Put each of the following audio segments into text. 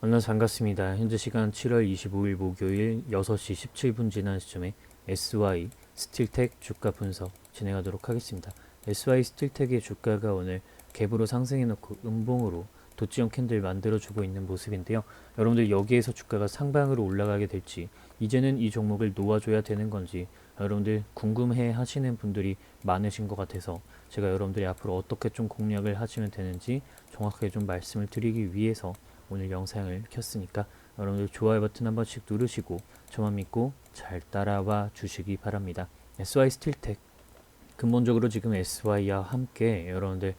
만나서 반갑습니다. 현재 시간 7월 25일 목요일 6시 17분 지난 시점에 SY 스틸텍 주가 분석 진행하도록 하겠습니다. SY 스틸텍의 주가가 오늘 갭으로 상승해놓고 음봉으로 도치형 캔들 만들어주고 있는 모습인데요. 여러분들 여기에서 주가가 상방으로 올라가게 될지 이제는 이 종목을 놓아줘야 되는 건지 여러분들 궁금해 하시는 분들이 많으신 것 같아서 제가 여러분들이 앞으로 어떻게 좀 공략을 하시면 되는지 정확하게 좀 말씀을 드리기 위해서 오늘 영상을 켰으니까 여러분들 좋아요 버튼 한 번씩 누르시고 저만 믿고 잘 따라와 주시기 바랍니다. SY 스틸텍 근본적으로 지금 SY와 함께 여러분들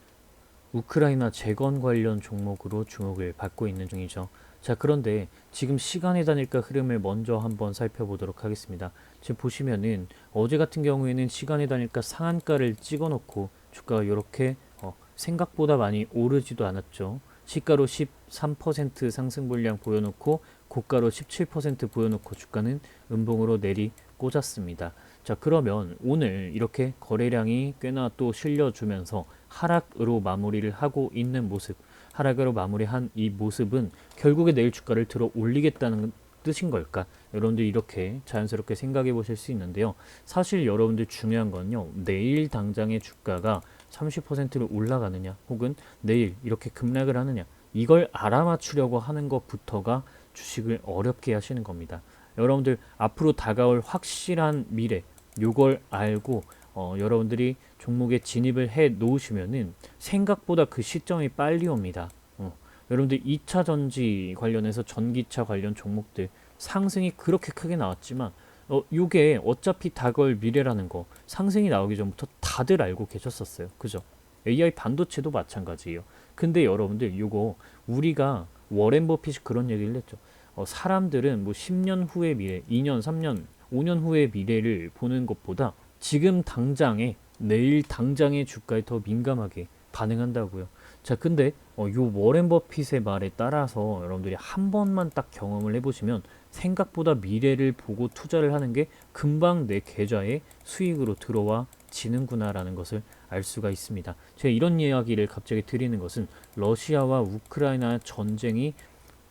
우크라이나 재건 관련 종목으로 주목을 받고 있는 중이죠. 자, 그런데 지금 시간의 단일가 흐름을 먼저 한번 살펴보도록 하겠습니다. 지금 보시면은 어제 같은 경우에는 시간의 단일가 상한가를 찍어 놓고 주가가 이렇게 어, 생각보다 많이 오르지도 않았죠. 시가로 13% 상승 분량 보여놓고 고가로 17% 보여놓고 주가는 음봉으로 내리 꽂았습니다. 자 그러면 오늘 이렇게 거래량이 꽤나 또 실려주면서 하락으로 마무리를 하고 있는 모습 하락으로 마무리한 이 모습은 결국에 내일 주가를 들어 올리겠다는 뜻인 걸까? 여러분들 이렇게 자연스럽게 생각해 보실 수 있는데요. 사실 여러분들 중요한 건요. 내일 당장의 주가가 30%를 올라가느냐 혹은 내일 이렇게 급락을 하느냐 이걸 알아맞추려고 하는 것부터가 주식을 어렵게 하시는 겁니다. 여러분들 앞으로 다가올 확실한 미래 요걸 알고 어, 여러분들이 종목에 진입을 해 놓으시면은 생각보다 그 시점이 빨리 옵니다. 어, 여러분들 2차 전지 관련해서 전기차 관련 종목들 상승이 그렇게 크게 나왔지만 어, 요게 어차피 다가올 미래라는 거 상승이 나오기 전부터 다들 알고 계셨었어요. 그죠? AI 반도체도 마찬가지예요. 근데 여러분들 요거 우리가 워렌 버핏이 그런 얘기를 했죠. 어, 사람들은 뭐 10년 후의 미래, 2년, 3년, 5년 후의 미래를 보는 것보다 지금 당장에 내일 당장의 주가에 더 민감하게 반응한다고요. 자, 근데 어, 요 워렌 버핏의 말에 따라서 여러분들이 한 번만 딱 경험을 해보시면 생각보다 미래를 보고 투자를 하는 게 금방 내 계좌에 수익으로 들어와 지는구나라는 것을 알 수가 있습니다. 제가 이런 이야기를 갑자기 드리는 것은 러시아와 우크라이나 전쟁이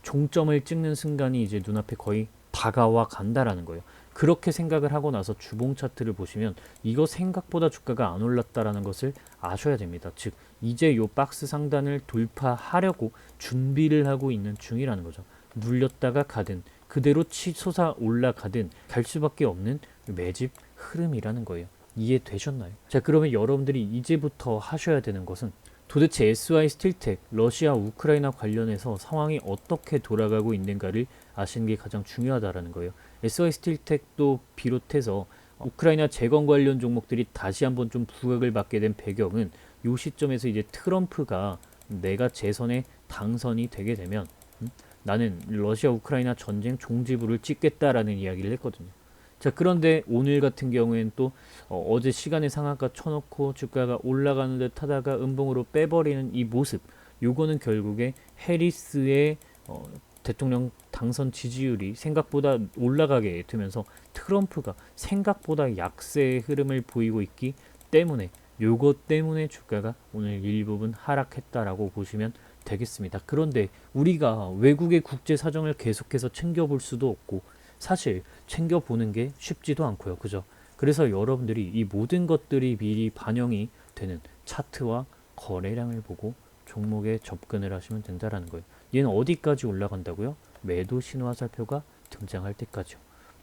종점을 찍는 순간이 이제 눈앞에 거의 다가와 간다라는 거예요. 그렇게 생각을 하고 나서 주봉 차트를 보시면 이거 생각보다 주가가 안 올랐다라는 것을 아셔야 됩니다. 즉 이제 요 박스 상단을 돌파하려고 준비를 하고 있는 중이라는 거죠. 눌렸다가 가든 그대로 치솟아 올라가든 갈 수밖에 없는 매집 흐름이라는 거예요. 이해되셨나요? 자 그러면 여러분들이 이제부터 하셔야 되는 것은 도대체 SY 스틸텍 러시아 우크라이나 관련해서 상황이 어떻게 돌아가고 있는가를 아시는 게 가장 중요하다라는 거예요. SY 스틸텍도 비롯해서 우크라이나 재건 관련 종목들이 다시 한번 좀 부각을 받게 된 배경은 이 시점에서 이제 트럼프가 내가 재선에 당선이 되게 되면 음? 나는 러시아 우크라이나 전쟁 종지부를 찍겠다라는 이야기를 했거든요. 자 그런데 오늘 같은 경우에는 또 어, 제 시간의 상한가 쳐놓고 주가가 올라가는 듯 하다가 음봉으로 빼버리는 이 모습 요거는 결국에 해리스의 어, 대통령 당선 지지율이 생각보다 올라가게 되면서 트럼프가 생각보다 약세의 흐름을 보이고 있기 때문에 요것 때문에 주가가 오늘 일부분 하락했다라고 보시면 되겠습니다. 그런데 우리가 외국의 국제 사정을 계속해서 챙겨볼 수도 없고 사실 챙겨보는 게 쉽지도 않고요. 그죠? 그래서 여러분들이 이 모든 것들이 미리 반영이 되는 차트와 거래량을 보고 종목에 접근을 하시면 된다라는 거예요. 얘는 어디까지 올라간다고요? 매도 신호 화살표가 등장할 때까지요.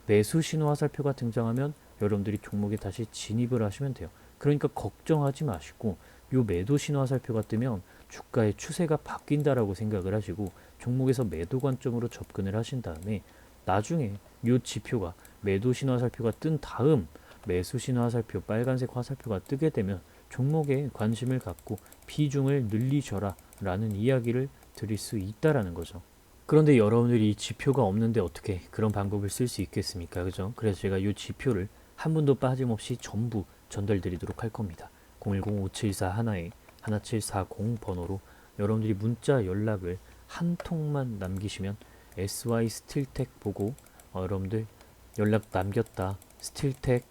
매수 신호 화살표가 등장하면 여러분들이 종목에 다시 진입을 하시면 돼요. 그러니까 걱정하지 마시고 요 매도 신호 화살표가 뜨면 주가의 추세가 바뀐다라고 생각을 하시고 종목에서 매도 관점으로 접근을 하신 다음에 나중에 요 지표가 매도 신호 화살표가 뜬 다음 매수 신호 화살표 빨간색 화살표가 뜨게 되면 종목에 관심을 갖고 비중을 늘리셔라 라는 이야기를 드릴 수 있다라는 거죠. 그런데 여러분들이 이 지표가 없는데 어떻게 그런 방법을 쓸 수 있겠습니까? 그죠? 그래서 제가 이 지표를 한 분도 빠짐없이 전부 전달 드리도록 할 겁니다. 010-574 1740 번호로 여러분들이 문자 연락을 한 통만 남기시면 SY 스틸텍 보고 어, 여러분들 연락 남겼다 스틸텍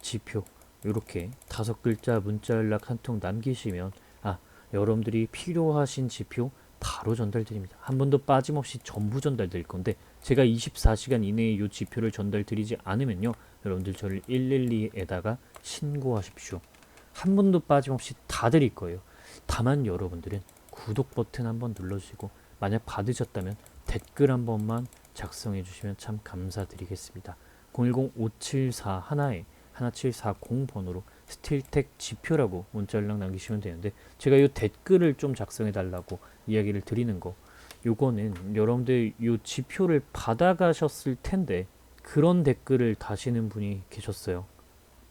지표 이렇게 다섯 글자 문자 연락 한 통 남기시면 아 여러분들이 필요하신 지표 바로 전달드립니다. 한 번도 빠짐없이 전부 전달드릴 건데 제가 24시간 이내에 이 지표를 전달드리지 않으면요. 여러분들 저를 112에다가 신고하십시오. 한 번도 빠짐없이 다 드릴 거예요. 다만 여러분들은 구독 버튼 한번 눌러주시고 만약 받으셨다면 댓글 한 번만 작성해 주시면 참 감사드리겠습니다. 010-574 하나에 1740 번호로 스틸텍 지표라고 문자 연락 남기시면 되는데 제가 이 댓글을 좀 작성해 달라고 이야기를 드리는 거 요거는 여러분들 이 지표를 받아가셨을 텐데 그런 댓글을 다시는 분이 계셨어요.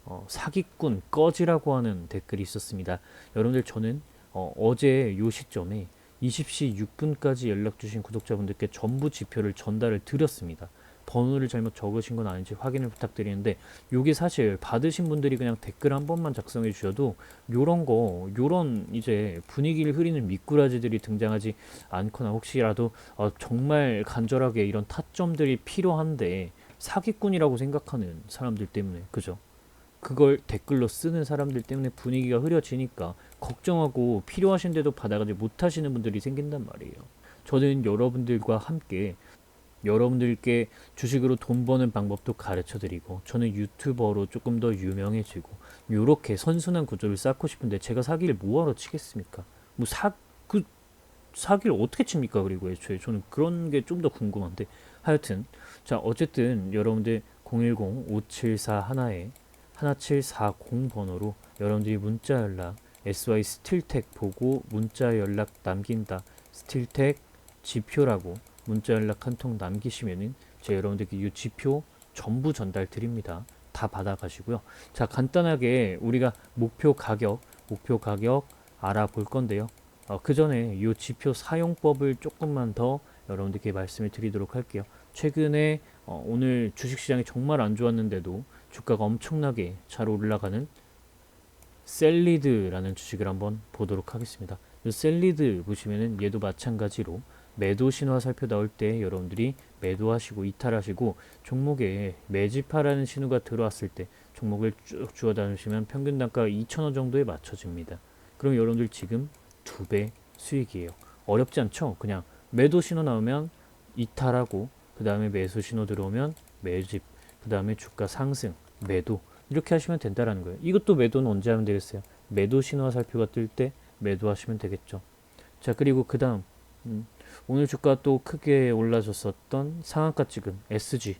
어, 사기꾼 꺼지라고 하는 댓글이 있었습니다. 여러분들 저는 어, 어 제 요 시점에 20시 6분까지 연락 주신 구독자분들께 전부 지표를 전달을 드렸습니다. 번호를 잘못 적으신 건 아닌지 확인을 부탁드리는데 요게 사실 받으신 분들이 그냥 댓글 한 번만 작성해 주셔도 요런 거 요런 이제 분위기를 흐리는 미꾸라지들이 등장하지 않거나 혹시라도 어, 정말 간절하게 이런 타점들이 필요한데 사기꾼이라고 생각하는 사람들 때문에 그죠? 그걸 댓글로 쓰는 사람들 때문에 분위기가 흐려지니까 걱정하고 필요하신데도 받아가지 못하시는 분들이 생긴단 말이에요. 저는 여러분들과 함께 여러분들께 주식으로 돈 버는 방법도 가르쳐 드리고 저는 유튜버로 조금 더 유명해지고 이렇게 선순환 구조를 쌓고 싶은데 제가 사기를 뭐하러 치겠습니까? 뭐 사 그 사기를 어떻게 칩니까? 그리고 애초에 저는 그런 게 좀 더 궁금한데 하여튼 자 어쨌든 여러분들 010-574 하나에 1740 번호로 여러분들이 문자 연락 SY 스틸텍 보고 문자 연락 남긴다 스틸텍 지표라고 문자 연락 한 통 남기시면은 제 여러분들께 이 지표 전부 전달 드립니다. 다 받아가시고요. 자 간단하게 우리가 목표 가격 목표 가격 알아볼 건데요. 어, 그 전에 이 지표 사용법을 조금만 더 여러분들께 말씀을 드리도록 할게요. 최근에 어, 오늘 주식시장이 정말 안 좋았는데도 주가가 엄청나게 잘 올라가는 셀리드라는 주식을 한번 보도록 하겠습니다. 이 셀리드 보시면은 얘도 마찬가지로 매도 신호 살펴 나올 때 여러분들이 매도하시고 이탈하시고 종목에 매집하라는 신호가 들어왔을 때 종목을 쭉 주워 다니시면 평균 단가가 2,000원 정도에 맞춰집니다. 그럼 여러분들 지금 두 배 수익이에요. 어렵지 않죠? 그냥 매도 신호 나오면 이탈하고 그 다음에 매수 신호 들어오면 매집 그 다음에 주가 상승 매도 이렇게 하시면 된다라는 거예요. 이것도 매도는 언제 하면 되겠어요? 매도 신호와 살표가 뜰 때 매도하시면 되겠죠. 자 그리고 그 다음 음, 오늘 주가 또 크게 올라졌었던 상한가 찍은 SG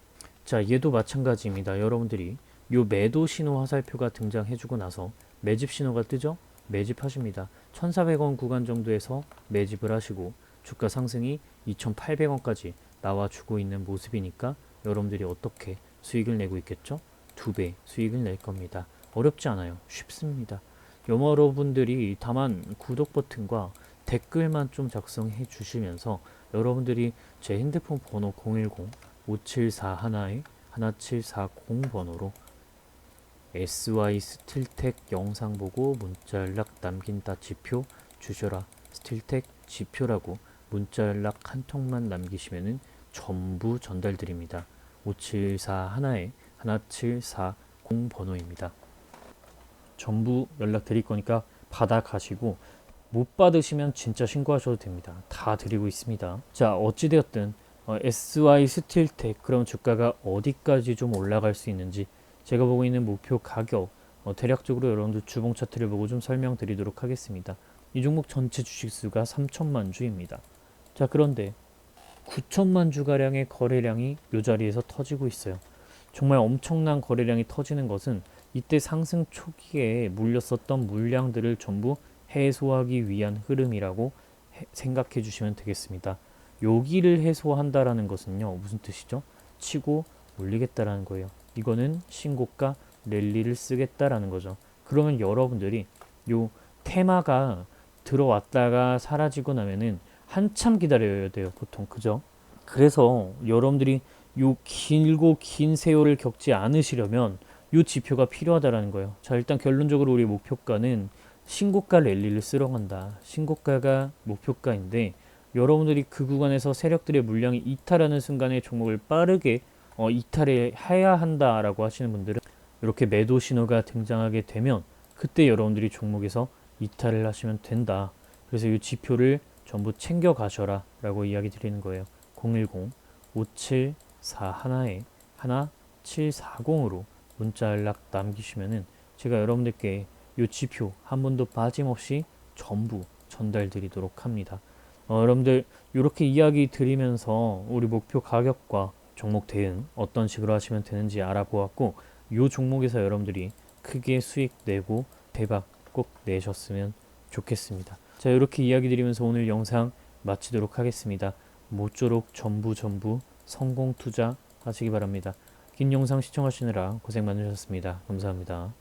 자 얘도 마찬가지입니다. 여러분들이 요 매도 신호 화살표가 등장해주고 나서 매집 신호가 뜨죠? 매집하십니다. 1,400원 구간 정도에서 매집을 하시고 주가 상승이 2,800원까지 나와주고 있는 모습이니까 여러분들이 어떻게 수익을 내고 있겠죠? 두 배 수익을 낼 겁니다. 어렵지 않아요. 쉽습니다. 여러분들이 다만 구독 버튼과 댓글만 좀 작성해 주시면서 여러분들이 제 핸드폰 번호 010-574 하나에 1740 번호로 SY 스틸텍 영상 보고 문자 연락 남긴다 지표 주셔라 스틸텍 지표라고 문자 연락 한 통만 남기시면은 전부 전달드립니다. 574 하나에 1740 번호입니다. 전부 연락 드릴 거니까 받아 가시고 못 받으시면 진짜 신고하셔도 됩니다. 다 드리고 있습니다. 자, 어찌되었든 어, SY 스틸텍 그럼 주가가 어디까지 좀 올라갈 수 있는지 제가 보고 있는 목표 가격 어, 대략적으로 여러분들 주봉 차트를 보고 좀 설명드리도록 하겠습니다. 이 종목 전체 주식수가 3천만 주입니다. 자, 그런데 9천만 주가량의 거래량이 이 자리에서 터지고 있어요. 정말 엄청난 거래량이 터지는 것은 이때 상승 초기에 물렸었던 물량들을 전부 해소하기 위한 흐름이라고 해, 생각해 주시면 되겠습니다. 여기를 해소한다라는 것은요. 무슨 뜻이죠? 치고 물리겠다라는 거예요. 이거는 신고가 랠리를 쓰겠다라는 거죠. 그러면 여러분들이 요 테마가 들어왔다가 사라지고 나면은 한참 기다려야 돼요. 보통 그죠? 그래서 여러분들이 요 길고 긴 세월을 겪지 않으시려면 요 지표가 필요하다라는 거예요. 자, 일단 결론적으로 우리 목표가는 신고가 랠리를 쓸어 간다. 신고가가 목표가인데 여러분들이 그 구간에서 세력들의 물량이 이탈하는 순간에 종목을 빠르게 어, 이탈해야 한다라고 하시는 분들은 이렇게 매도 신호가 등장하게 되면 그때 여러분들이 종목에서 이탈을 하시면 된다. 그래서 이 지표를 전부 챙겨 가셔라 라고 이야기 드리는 거예요. 010 5741에 1740으로 문자 연락 남기시면은 제가 여러분들께 요 지표 한 번도 빠짐없이 전부 전달 드리도록 합니다. 어, 여러분들 이렇게 이야기 드리면서 우리 목표 가격과 종목 대응 어떤 식으로 하시면 되는지 알아보았고 요 종목에서 여러분들이 크게 수익 내고 대박 꼭 내셨으면 좋겠습니다. 자 이렇게 이야기 드리면서 오늘 영상 마치도록 하겠습니다. 모쪼록 전부 전부 성공 투자 하시기 바랍니다. 긴 영상 시청하시느라 고생 많으셨습니다. 감사합니다.